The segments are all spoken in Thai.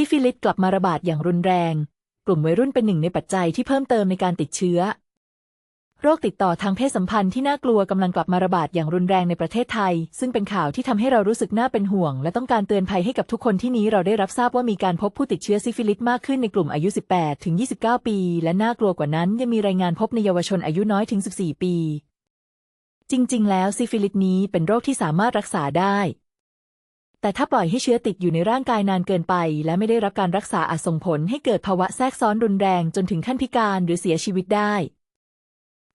ซิฟิลิสกลับมาระบาดอย่างรุนแรง กลุ่มวัยรุ่นเป็นหนึ่งในปัจจัยที่เพิ่มเติมในการติดเชื้อ โรคติดต่อทางเพศสัมพันธ์ที่น่ากลัวกำลังกลับมาระบาดอย่างรุนแรงในประเทศไทย ซึ่งเป็นข่าวที่ทำให้เรารู้สึกน่าเป็นห่วง และต้องการเตือนภัยให้กับทุกคนที่นี้เราได้รับทราบว่ามีการพบผู้ติดเชื้อซิฟิลิสมากขึ้นในกลุ่มอายุ 18 ถึง 29 ปี และน่ากลัวกว่านั้นยังมีรายงานพบในเยาวชนอายุน้อยถึง 14 ปี จริง ๆ แล้วซิฟิลิสนี้เป็นโรคที่สามารถรักษาได้ แต่ถ้าปล่อยให้เชื้อติดอยู่ในร่างกายนานเกินไป และไม่ได้รับการรักษาอาจส่งผลให้เกิดภาวะแทรกซ้อนรุนแรงจนถึงขั้นพิการหรือเสียชีวิตได้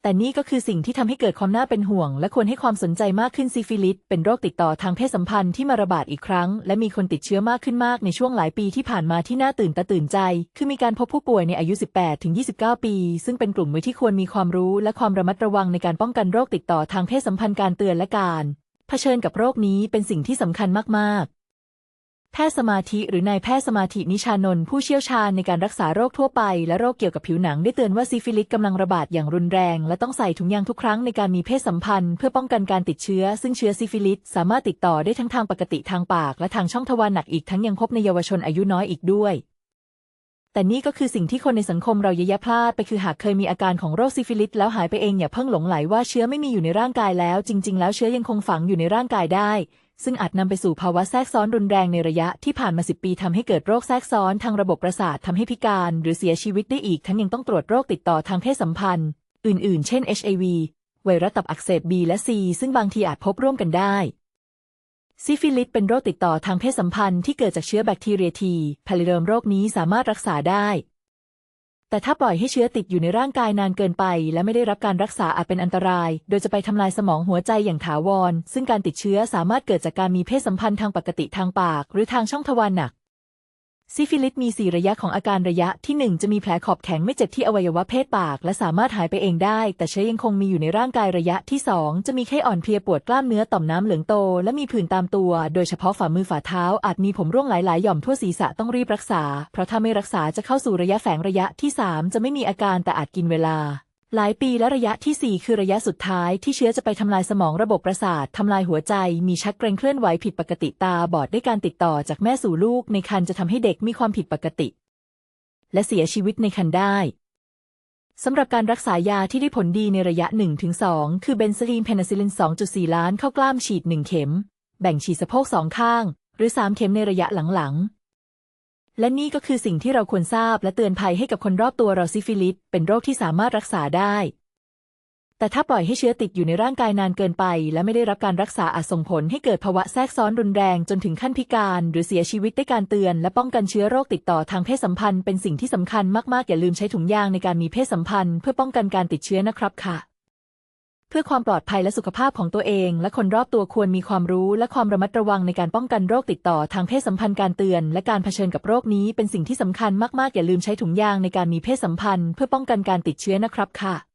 แต่นี่ก็คือสิ่งที่ทำให้เกิดความน่าเป็นห่วง และควรให้ความสนใจมากขึ้นซิฟิลิสเป็นโรคติดต่อทางเพศสัมพันธ์ที่มาระบาดอีกครั้ง และมีคนติดเชื้อมากขึ้นมากในช่วงหลายปีที่ผ่านมาที่น่าตื่นตาตื่นใจ คือมีการพบผู้ป่วยในอายุ 18ถึง29 ปี ซึ่งเป็นกลุ่มวัยที่ควรมีความรู้ และความระมัดระวังในการป้องกันโรคติดต่อทางเพศสัมพันธ์การเตือนและการ เผชิญกับโรคนี้เป็นสิ่งที่สำคัญมากๆแพทย์สมาธิหรือนายแพทย์สมาธินิชานนท์ผู้เชี่ยวชาญในการรักษาโรคทั่วไปและโรคเกี่ยวกับผิวหนังได้เตือนว่าซิฟิลิสกำลังระบาดอย่างรุนแรง และต้องใส่ถุงยางทุกครั้งในการมีเพศสัมพันธ์เพื่อป้องกันการติดเชื้อ ซึ่งเชื้อซิฟิลิสสามารถติดต่อได้ทั้งทางปกติทางปาก และทางช่องทวารหนักอีกทั้งยังพบในเยาวชนอายุน้อยอีกด้วย แต่นี่ก็คือสิ่งที่คนในสังคมเราเยอะแยะพลาดไปคือหากเคยมีอาการของโรคซิฟิลิสแล้วหายไปเองอย่าเพิ่งหลงไหลว่าเชื้อไม่มีอยู่ในร่างกายแล้ว จริง ๆ แล้วเชื้อยังคงฝังอยู่ในร่างกายได้ ซึ่งอาจนำไปสู่ภาวะแทรกซ้อนรุนแรงในระยะที่ผ่านมาสิปีทำให้เกิดโรคแทรกซ้อนทางระบบประสาททำให้พิการ หรือเสียชีวิตได้อีกทั้งยังต้องตรวจโรคติดต่อทางเพศสัมพันธ์ อื่น ๆ เช่น HIV ไวรัสตับอักเสบ B และ C ซึ่งบางทีอาจพบร่วมกันได้ ซิฟิลิสเป็นโรคติดต่อทางเพศสัมพันธ์ที่เกิดจากเชื้อแบคทีเรียทีพาลิเริมโรคนี้สามารถรักษาได้ แต่ถ้าปล่อยให้เชื้อติดอยู่ในร่างกายนานเกินไป และไม่ได้รับการรักษาอาจเป็นอันตราย โดยจะไปทำลายสมองหัวใจอย่างถาวร ซึ่งการติดเชื้อสามารถเกิดจากการมีเพศสัมพันธ์ทางปกติทางปาก หรือทางช่องทวารหนัก ซิฟิลิสมี 4 ระยะของอาการระยะที่ 1 จะมีแผลขอบแข็งไม่เจ็บที่อวัยวะเพศปาก และสามารถหายไปเองได้ แต่เชื้อยังคงมีอยู่ในร่างกายระยะที่ 2 จะมีไข้อ่อนเพลียปวดกล้ามเนื้อต่อมน้ำเหลืองโต และมีผื่นตามตัว โดยเฉพาะฝ่ามือฝ่าเท้า อาจมีผมร่วงหลายๆหย่อมทั่วศีรษะต้องรีบรักษา เพราะถ้าไม่รักษาจะเข้าสู่ระยะแฝงระยะที่ 3 จะไม่มีอาการแต่อาจกินเวลา หลายปีและระยะทีสี่ 4 คือระยะสุดท้ายที่เชื้อจะไปทำลายสมองระบบประสาททำลายหัวใจ มีชักเกร็งเคลื่อนไหวผิดปกติตาบอดได้การติดต่อจากแม่สู่ลูกในครรภ์จะทำให้เด็กมีความผิดปกติ และเสียชีวิตในครรภ์ได้สำหรับการรักษายาที่ได้ผลดีในระยะ 1-2 คือเบนซิลีนเพนิซิลิน 2.4 ล้านเข้ากล้ามฉีด 1 เข็ม แบ่งฉีดสะโพกสองข้าง หรือ 3 เข็มในระยะหลังๆ และนี่ก็คือสิ่งที่เราควรทราบและเตือนภัยให้กับคนรอบตัวเราซิฟิลิสเป็นโรคที่สามารถรักษาได้ แต่ถ้าปล่อยให้เชื้อติดอยู่ในร่างกายนานเกินไป และไม่ได้รับการรักษาอาจส่งผลให้เกิดภาวะแทรกซ้อนรุนแรงจนถึงขั้นพิการ หรือเสียชีวิตได้การเตือน และป้องกันเชื้อโรคติดต่อทางเพศสัมพันธ์เป็นสิ่งที่สำคัญมากๆอย่าลืมใช้ถุงยางในการมีเพศสัมพันธ์ เพื่อป้องกันการติดเชื้อนะครับค่ะ พื่อความปลอดภัยและสุขภาพของตัวเอง และคนรอบตัวควรมีความรู้และความระมัดระวังในการป้องกันโรคติดต่อทางเพศสัมพันธ์การเตือน และการเผชิญกับโรคนี้เป็นสิ่งที่สำคัญมากๆ อย่าลืมใช้ถุงยางในการมีเพศสัมพันธ์ เพื่อป้องกันการติดเชื้อนะครับค่ะ